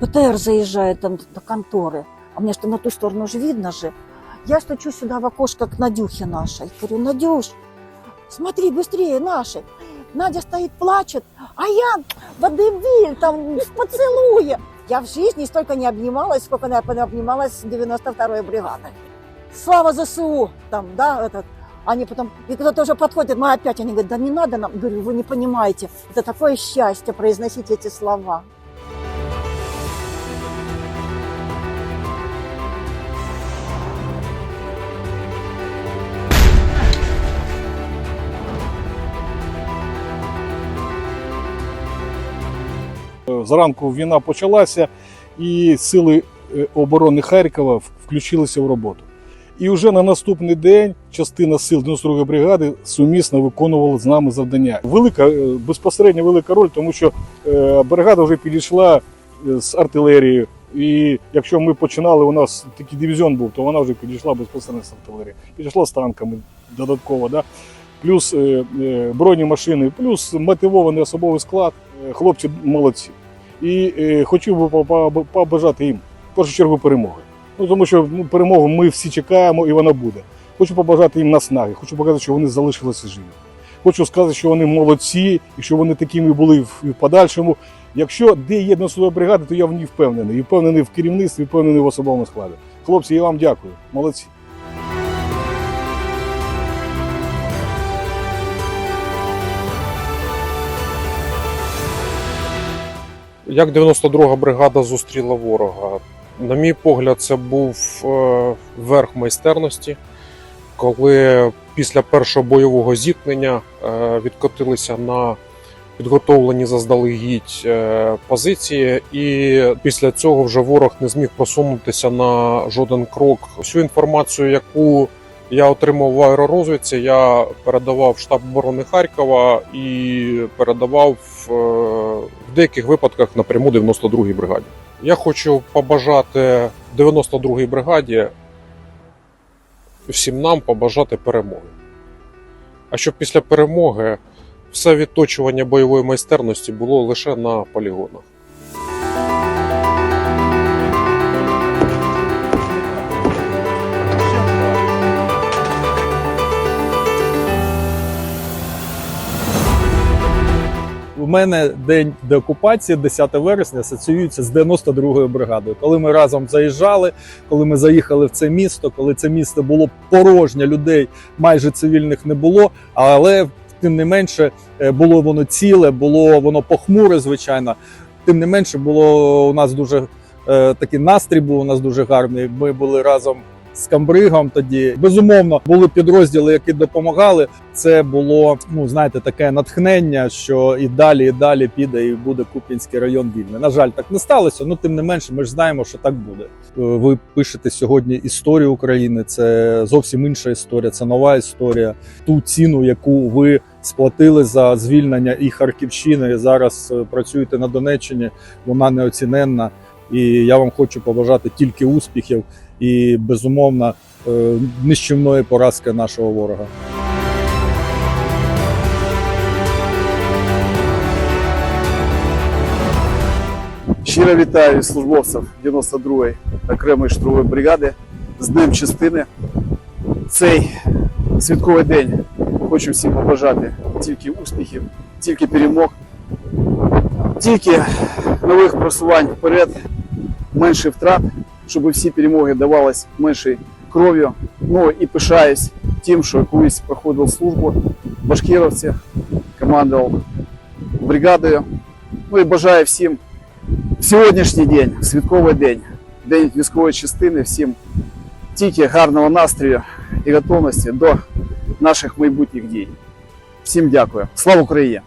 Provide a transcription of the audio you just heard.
БТР заезжает там до конторы, а мне что на ту сторону же видно же. Я стучу сюда в окошко к Надюхе нашей. Говорю, Надюш, смотри быстрее, наши. Надя стоит, плачет, а я водевиль там в поцелуе. Я в жизни столько не обнималась, сколько я обнималась с 92-й бригадой. Слава ЗСУ, там, да, этот. Они потом, и кто-то уже подходит, мы опять, они говорят, да не надо нам. Говорю, вы не понимаете, это такое счастье произносить эти слова. Зранку війна почалася, і сили е, оборони Харкова включилися в роботу. І вже на наступний день частина сил 92-ї бригади сумісно виконувала з нами завдання. Велика е, безпосередньо велика роль, тому що е, бригада вже підійшла з артилерією. І якщо ми починали, у нас такий дивізіон був, то вона вже підійшла безпосередньо з артилерії. Підійшла з танками додатково. Да? Плюс бронемашини, плюс мотивований особовий склад. Хлопці молодці. І е, хотів би по- по- побажати їм в першу чергу перемоги. Ну тому що ну, перемогу ми всі чекаємо і вона буде. Хочу побажати їм наснаги, хочу показати, що вони залишилися живі. Хочу сказати, що вони молодці і що вони такими були в, подальшому. Якщо де є одна бригада, то я в ній впевнений. І впевнений в керівництві, впевнений в особовому складі. Хлопці, я вам дякую. Молодці. Як 92-га бригада зустріла ворога? На мій погляд, це був е, верх майстерності, коли після першого бойового зіткнення е, відкотилися на підготовлені заздалегідь е, позиції, і після цього вже ворог не зміг просунутися на жоден крок. Всю інформацію, яку я отримав в аеророзвідці, я передавав штаб оборони Харкова і передавав е, в деяких випадках напряму 92-й бригаді. Я хочу побажати 92-й бригаді всім нам побажати перемоги. А щоб після перемоги все відточування бойової майстерності було лише на полігонах. У мене день деокупації, 10 вересня, асоціюється з 92-ю бригадою. Коли ми разом заїжджали, коли ми заїхали в це місто, коли це місто було порожнє, людей майже цивільних не було, але тим не менше е, було воно ціле, було воно похмуре, звичайно. Тим не менше, було у нас дуже е, такий настрій був у нас дуже гарний. Ми були разом з Камбригом тоді. Безумовно, були підрозділи, які допомагали. Це було, ну знаєте, таке натхнення, що і далі, і далі піде, і буде Куп'янський район вільний. На жаль, так не сталося. Ну тим не менше, ми ж знаємо, що так буде. Е, Ви пишете сьогодні історію України. Це зовсім інша історія, це нова історія. Ту ціну, яку ви сплатили за звільнення і Харківщини, і зараз е, працюєте на Донеччині. Вона неоціненна. І я вам хочу побажати тільки успіхів і безумовно е, нищівної поразки нашого ворога. Щиро вітаю службовців 92-ї окремої штурмової бригади з Днем частини. Цей святковий день хочу всім побажати тільки успіхів, тільки перемог, тільки нових просувань вперед, менше втрат, щоб всі перемоги давались меншою кров'ю. Ну і пишаюсь тим, що колись проходив службу в Башкіровці, командував бригадою. Ну і бажаю всім сьогоднішній день, святковий день, день військової частини, всім тільки гарного настрою і готовності до наших майбутніх дій. Всім дякую. Слава Україні!